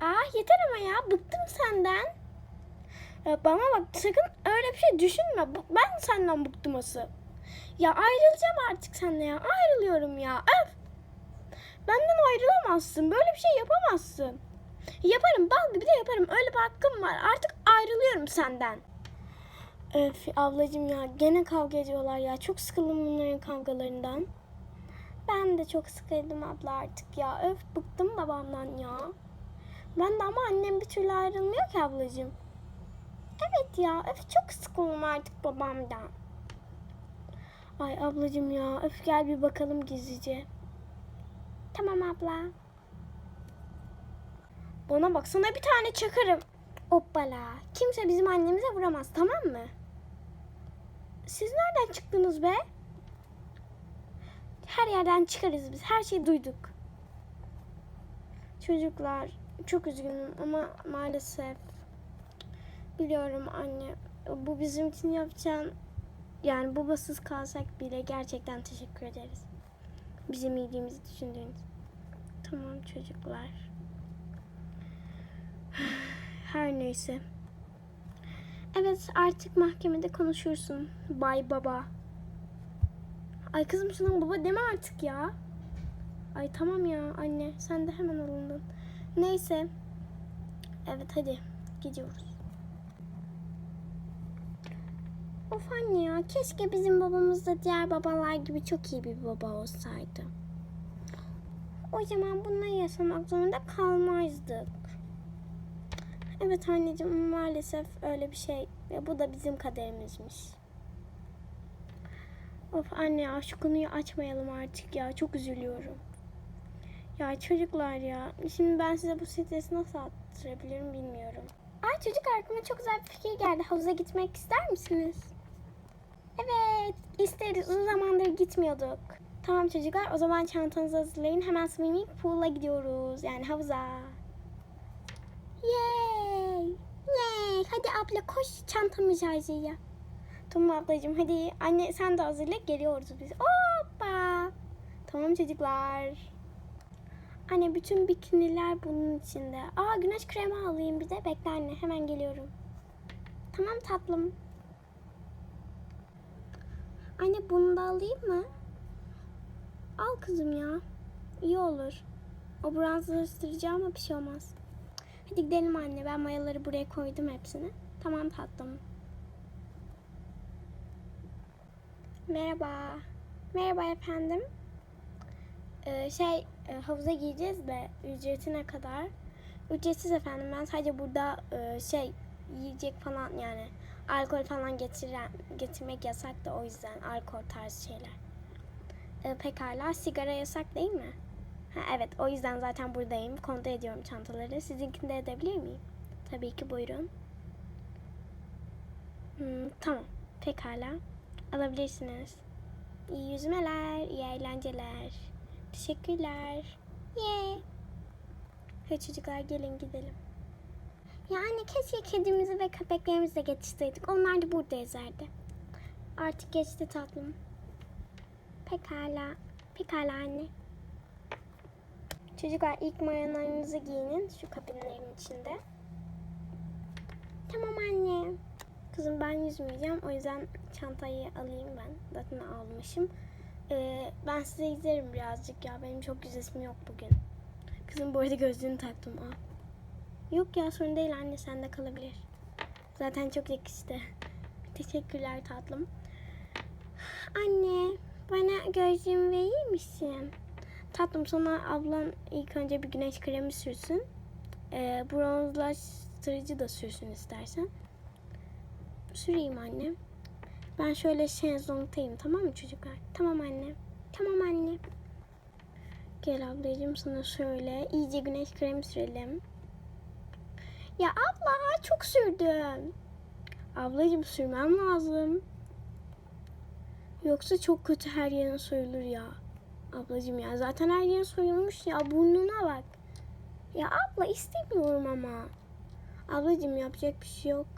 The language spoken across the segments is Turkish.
Aa yeter ama ya bıktım senden. Ya bana bak sakın öyle bir şey düşünme. Ben senden bıktım asıl. Ya ayrılacağım artık seninle ya. Ayrılıyorum ya. Öf. Benden ayrılamazsın. Böyle bir şey yapamazsın. Yaparım bal gibi de yaparım. Öyle bir hakkım var. Artık ayrılıyorum senden. Öf ablacığım ya gene kavga ediyorlar ya. Çok sıkıldım bunların kavgalarından. Ben de çok sıkıldım abla artık ya. Öf bıktım babamdan ya. Ben de ama annem bir türlü ayrılmıyor ki ablacığım. Evet ya öf çok sıkıldım artık babamdan. Ay ablacığım ya öf gel bir bakalım gizlice. Tamam abla. Bana bak sana bir tane çakarım. Hoppala. Kimse bizim annemize vuramaz tamam mı? Siz nereden çıktınız be? Her yerden çıkarız biz. Her şeyi duyduk. Çocuklar çok üzgünüm ama maalesef biliyorum anne. Bu bizim için yapacağın yani babasız kalsak bile gerçekten teşekkür ederiz. Bizim iyiliğimizi düşündüğünüz. Tamam çocuklar. Her neyse. Evet artık mahkemede konuşursun. Bay baba. Ay kızım sana baba deme artık ya. Ay tamam ya anne sen de hemen alındın. Neyse. Evet hadi gidiyoruz. Of anne ya keşke bizim babamız da diğer babalar gibi çok iyi bir baba olsaydı. O zaman bunları yaşamak zorunda kalmazdık. Evet anneciğim maalesef öyle bir şey ve bu da bizim kaderimizmiş. Of anne ya şu konuyu açmayalım artık ya çok üzülüyorum. Ya çocuklar ya şimdi ben size bu stresi nasıl attırabilirim bilmiyorum. Ay çocuk aklıma çok güzel bir fikir geldi. Havuza gitmek ister misiniz? Evet isteriz uzun zamandır gitmiyorduk. Tamam çocuklar o zaman çantanızı hazırlayın. Hemen swimming pool'a gidiyoruz. Yani havuza. Yay! Yay! Hadi abla koş çantamı ya. Tamam ablacığım hadi anne sen de hazırla geliyoruz biz. Hoppa! Tamam çocuklar. Anne bütün bikiniler bunun içinde. Aa güneş kremi alayım bir de. Bekle anne hemen geliyorum. Tamam tatlım. Anne bunu da alayım mı? Al kızım ya. İyi olur. O bronzlaştırıcı ama bir şey olmaz. Hadi gidelim anne. Ben mayaları buraya koydum hepsini. Tamam tatlım. Merhaba. Merhaba efendim. Ee, şey e, havuza gireceğiz de ücreti ne kadar? Ücretsiz efendim. Ben sadece burada e, şey yiyecek falan yani alkol falan getiren getirmek yasak da o yüzden alkol tarzı şeyler. Ee, pekala sigara yasak değil mi? Ha, evet o yüzden zaten buradayım. Kontrol ediyorum çantaları. Sizinkini de edebilir miyim? Tabii ki buyurun. Hmm, tamam. Pekala. Alabilirsiniz. İyi yüzmeler, iyi eğlenceler. Teşekkürler. Yeah. Hadi çocuklar gelin gidelim. Yani keşke kedimizi ve köpeklerimizi de getirseydik. Onlar da burada ezerdi. Artık geçti tatlım. Pekala. Pekala anne. Çocuklar ilk mayolarınızı giyinin şu kabinlerin içinde. Tamam anne. Kızım ben yüzmeyeceğim. O yüzden çantayı alayım ben. Zaten almışım. Ee, ben size izlerim birazcık ya. Benim çok yüzesim yok bugün. Kızım bu arada gözlüğünü taktım. Al. Yok ya sorun değil anne sende kalabilir. Zaten çok yakıştı. Teşekkürler tatlım. Anne bana gözlüğümü verir misin? Tatlım sana ablan ilk önce bir güneş kremi sürsün. Ee, bronzlaştırıcı da sürsün istersen. Süreyim anne. Ben şöyle şezlongtayım tamam mı çocuklar? Tamam anne. Tamam anne. Gel ablacığım sana şöyle iyice güneş kremi sürelim. Ya abla çok sürdüm. Ablacığım sürmem lazım. Yoksa çok kötü her yerin soyulur ya. Ablacığım ya zaten her yerin soyulmuş ya burnuna bak. Ya abla istemiyorum ama. Ablacığım yapacak bir şey yok.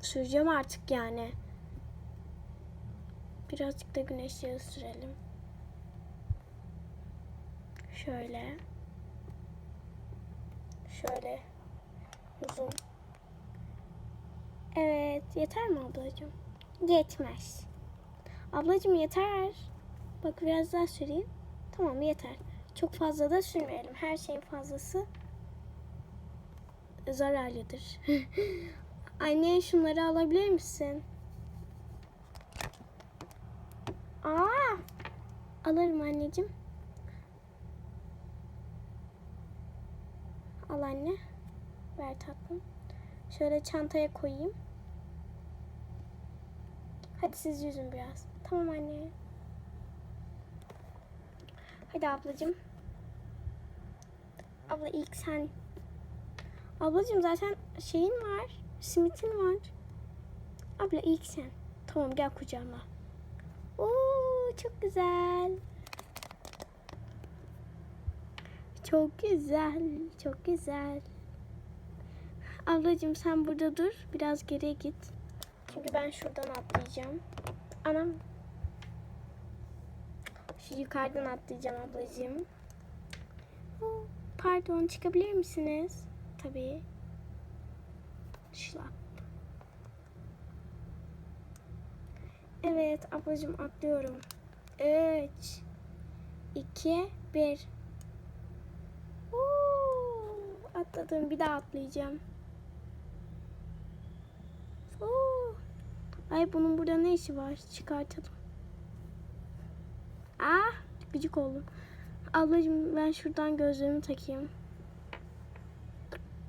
Süreceğim artık yani. Birazcık da güneş yağı sürelim. Şöyle. Şöyle uzun. Evet yeter mi ablacığım? Yetmez. Ablacığım yeter. Bak biraz daha süreyim. Tamam yeter. Çok fazla da sürmeyelim. Her şeyin fazlası zararlıdır. Anne şunları alabilir misin? Aa! Alırım anneciğim. Al anne. Ver tatlım. Şöyle çantaya koyayım. Hadi siz yüzün biraz. Tamam anne. Hadi ablacığım. Abla ilk sen. Ablacığım zaten şeyin var. Simitin var. Abla ilk sen. Tamam gel kucağıma. Oo çok güzel. Çok güzel. Çok güzel. Ablacığım sen burada dur. Biraz geriye git. Çünkü ben şuradan atlayacağım. Anam. Şu yukarıdan atlayacağım ablacığım. Oo, Pardon çıkabilir misiniz? Tabii. Şlap. Evet ablacığım atlıyorum. 3 2 1 Atladım. Bir daha atlayacağım. Oo. Ay bunun burada ne işi var? Çıkartalım. Ah gıcık oldum. Ablacığım ben şuradan gözlüğümü takayım.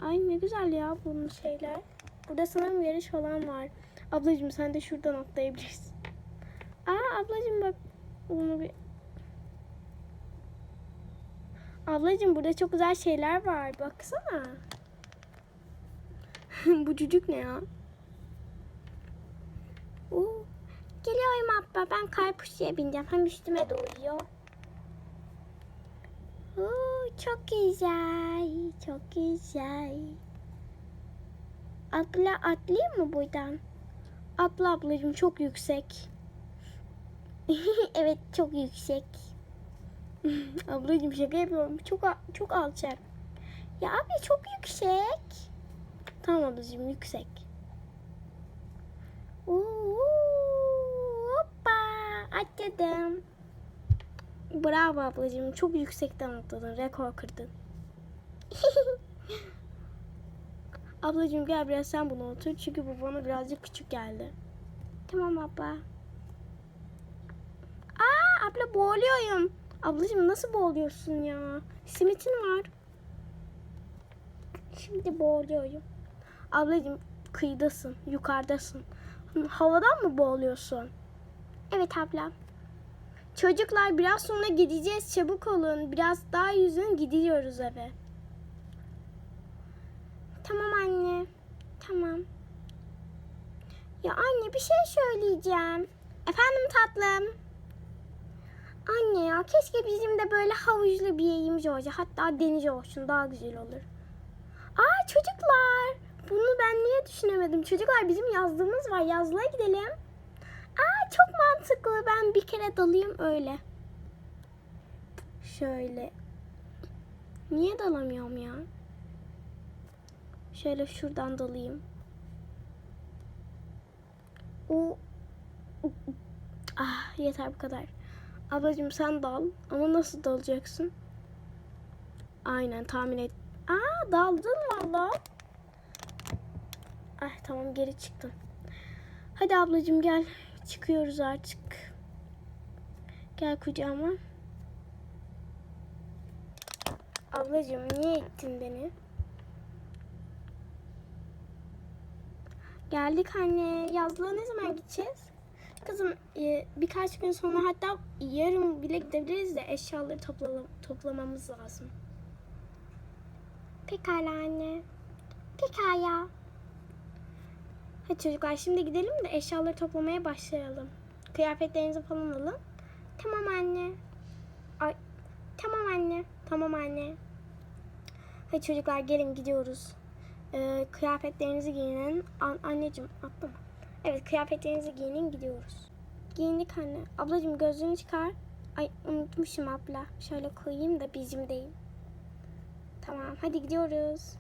Ay ne güzel ya bunun şeyler. Burada sanırım yarış falan var. Ablacığım sen de şuradan atlayabilirsin. Aa ablacığım bak bunu bir Ablacığım burada çok güzel şeyler var. Baksana. Bu cücük ne ya? Oo. Geliyorum abla. Ben karpuzcuya bineceğim. Hem üstüme doğuyor. Oo, çok güzel. Çok güzel. Abla atlayayım mı buradan? Atla ablacığım çok yüksek. evet çok yüksek. Ablacığım şaka yapıyorum. Çok çok alçak. Ya abi çok yüksek. Tamam ablacığım yüksek. Oo, hoppa atladım. Bravo ablacığım. Çok yüksekten atladın. Rekor kırdın. ablacığım gel biraz sen bunu otur. Çünkü bu bana birazcık küçük geldi. Tamam abla. Abla boğuluyorum. Ablacığım nasıl boğuluyorsun ya? Simitin var. Şimdi boğuluyorum. Ablacığım kıyıdasın, yukarıdasın. Havadan mı boğuluyorsun? Evet abla. Çocuklar biraz sonra gideceğiz. Çabuk olun. Biraz daha yüzün gidiyoruz eve. Tamam anne. Tamam. Ya anne bir şey söyleyeceğim. Efendim tatlım. Anne ya keşke bizim de böyle havuçlu bir yerimiz olsa. Hatta deniz olsun daha güzel olur. Aa çocuklar. Bunu ben niye düşünemedim? Çocuklar bizim yazlığımız var. Yazlığa gidelim. Aa çok mantıklı. Ben bir kere dalayım öyle. Şöyle. Niye dalamıyorum ya? Şöyle şuradan dalayım. O Ah yeter bu kadar. Ablacığım sen dal. Ama nasıl dalacaksın? Aynen tahmin et. Aa daldın valla. Ay tamam geri çıktım. Hadi ablacığım gel. Çıkıyoruz artık. Gel kucağıma. Ablacığım niye ittin beni? Geldik anne. Yazlığa ne zaman gideceğiz? Kızım e, birkaç gün sonra hatta yarın bile gidebiliriz de eşyaları topla, toplamamız lazım. Pekala anne. Pekala. Hadi çocuklar şimdi gidelim de eşyaları toplamaya başlayalım. Kıyafetlerinizi falan alın. Tamam anne. Ay, tamam anne. Tamam anne. Hadi çocuklar gelin gidiyoruz. Ee, kıyafetlerinizi giyinin. An anneciğim atlama. Evet kıyafetlerinizi giyinin gidiyoruz. Giyindik anne. Ablacığım gözlüğünü çıkar. Ay unutmuşum abla. Şöyle koyayım da bizim değil. Tamam hadi gidiyoruz.